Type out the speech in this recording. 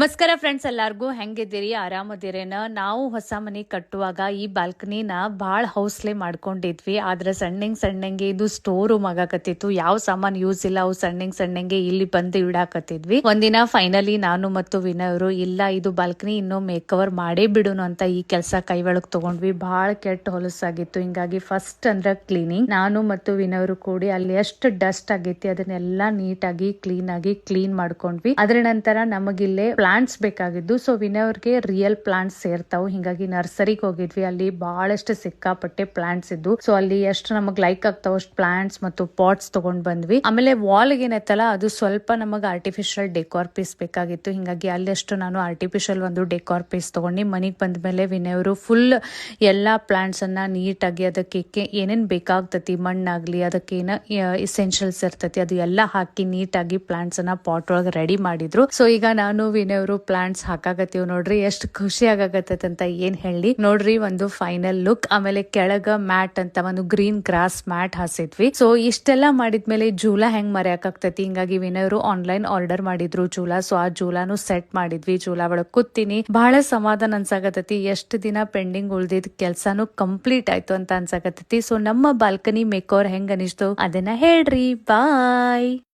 ನಮಸ್ಕಾರ ಫ್ರೆಂಡ್ಸ್ ಎಲ್ಲಾರ್ಗೂ ಹೆಂಗಿದ್ದೀರಿ? ಆರಾಮದಿರೇನ? ನಾವು ಹೊಸ ಮನೆ ಕಟ್ಟುವಾಗ ಈ ಬಾಲ್ಕನಿನ ಬಾಳ ಹೌಸ್ಲೆ ಮಾಡ್ಕೊಂಡಿದ್ವಿ. ಆದ್ರೆ ಸಣ್ಣಂಗ್ ಸಣ್ಣಂಗೆ ಇದು ಸ್ಟೋರ್ ರೂಮ್ ಆಗಾಕತ್ತಿತ್ತು. ಯಾವ ಸಾಮಾನ್ ಯೂಸ್ ಇಲ್ಲ, ಅವು ಸಣ್ಣಂಗ್ ಸಣ್ಣಂಗೆ ಇಲ್ಲಿ ಬಂದು ಇಡಾಕತ್ತಿದ್ವಿ. ಒಂದಿನ ಫೈನಲಿ ನಾನು ಮತ್ತು ವಿನಯ್ ಅವರು ಇಲ್ಲ, ಇದು ಬಾಲ್ಕನಿ ಇನ್ನೂ ಮೇಕವರ್ ಮಾಡೇ ಬಿಡುನು ಅಂತ ಈ ಕೆಲಸ ಕೈ ಒಳಗ್ ತಗೊಂಡ್ವಿ. ಬಹಳ ಕೆಟ್ಟ ಹೊಲಸಾಗಿತ್ತು ಹಿಂಗಾಗಿ ಫಸ್ಟ್ ಅಂದ್ರ ಕ್ಲೀನಿಂಗ್ ನಾನು ಮತ್ತು ವಿನಯ್ ಅವರು ಕೂಡಿ ಅಲ್ಲಿ ಎಷ್ಟು ಡಸ್ಟ್ ಆಗೈತಿ, ಅದನ್ನೆಲ್ಲ ನೀಟಾಗಿ ಕ್ಲೀನ್ ಆಗಿ ಕ್ಲೀನ್ ಮಾಡ್ಕೊಂಡ್ವಿ. ಅದ್ರ ನಂತರ ನಮಗಿಲ್ಲೇ ಪ್ಲಾಂಟ್ಸ್ ಬೇಕಾಗಿದ್ದು ಸೊ ವಿನಯವ್ರಿಗೆ ರಿಯಲ್ ಪ್ಲಾಂಟ್ಸ್ ಸೇರ್ತಾವೆ. ಹಿಂಗಾಗಿ ನರ್ಸರಿಗೆ ಹೋಗಿದ್ವಿ, ಅಲ್ಲಿ ಬಹಳಷ್ಟು ಸಿಕ್ಕಾಪಟ್ಟೆ ಪ್ಲಾಂಟ್ಸ್ ಇದ್ದು ಸೊ ಅಲ್ಲಿ ಎಷ್ಟು ನಮಗೆ ಲೈಕ್ ಆಗ್ತಾವ ಅಷ್ಟು ಪ್ಲಾಂಟ್ಸ್ ಮತ್ತು ಪಾಟ್ಸ್ ತಗೊಂಡ್ ಬಂದ್ವಿ. ಆಮೇಲೆ ವಾಲ್ ಏನೈತಲ್ಲ, ಅದು ಸ್ವಲ್ಪ ನಮಗೆ ಆರ್ಟಿಫಿಷಿಯಲ್ ಡೆಕೋರ್ ಪೀಸ್ ಬೇಕಾಗಿತ್ತು. ಹಿಂಗಾಗಿ ಅಲ್ಲಿ ಅಷ್ಟು ನಾನು ಆರ್ಟಿಫಿಷಿಯಲ್ ಒಂದು ಡೆಕೋರ್ ಪೀಸ್ ತಗೊಂಡು ಮನೆಗೆ ಬಂದ ಮೇಲೆ ವಿನಯವರು ಫುಲ್ ಎಲ್ಲಾ ಪ್ಲಾಂಟ್ಸ್ ಅನ್ನ ನೀಟಾಗಿ ಅದಕ್ಕೆ ಏನೇನ್ ಬೇಕಾಗ್ತತಿ, ಮಣ್ಣಾಗ್ಲಿ, ಅದಕ್ಕೆ ಏನ ಇಸೆನ್ಷಿಯಲ್ಸ್ ಇರ್ತತಿ, ಅದು ಎಲ್ಲ ಹಾಕಿ ನೀಟಾಗಿ ಪ್ಲಾಂಟ್ಸ್ ಅನ್ನ ಪಾಟ್ ಒಳಗೆ ರೆಡಿ ಮಾಡಿದ್ರು. ಸೊ ಈಗ ನಾನು ವಿನಯ್ ಅವರು ಪ್ಲಾಂಟ್ಸ್ ಹಾಕಾಕತ್ತೀವ್ ನೋಡ್ರಿ, ಎಷ್ಟು ಖುಷಿ ಅಂತ ಏನ್ ಹೇಳಿ. ನೋಡ್ರಿ, ಒಂದು ಫೈನಲ್ ಲುಕ್ ಆಮೇಲೆ ಕೆಳಗ ಮ್ಯಾಟ್ ಅಂತ ಒಂದು ಗ್ರೀನ್ ಗ್ರಾಸ್ ಮ್ಯಾಟ್ ಹಾಸಿದ್ವಿ. ಸೊ ಇಷ್ಟೆಲ್ಲ ಮಾಡಿದ್ಮೇಲೆ ಜೂಲ ಹೆಂಗ್ ಮರೆಯಕ್ಕಾಗ್ತೈತಿ ಹಿಂಗಾಗಿ ವಿನಯರು ಆನ್ಲೈನ್ ಆರ್ಡರ್ ಮಾಡಿದ್ರು ಜೂಲ. ಸೊ ಆ ಜೂಲಾನು ಸೆಟ್ ಮಾಡಿದ್ವಿ. ಜೂಲ ಒಳಗ್ ಕೂತೀನಿ. ಬಹಳ ಸಮಾಧಾನ ಅನ್ಸಾಕತ್ತೈತಿ. ಎಷ್ಟು ದಿನ ಪೆಂಡಿಂಗ್ ಉಳ್ದಿದ್ ಕೆಲ್ಸಾನು ಕಂಪ್ಲೀಟ್ ಆಯ್ತು ಅಂತ ಅನ್ಸಾಕತ್ತೈತಿ. ಸೊ ನಮ್ಮ ಬಾಲ್ಕನಿ ಮೇಕೋರ್ ಹೆಂಗ್ ಅನಿಸ್ತು? ಅದನ್ನ ಹೇಳ್ರಿ. ಬಾಯ್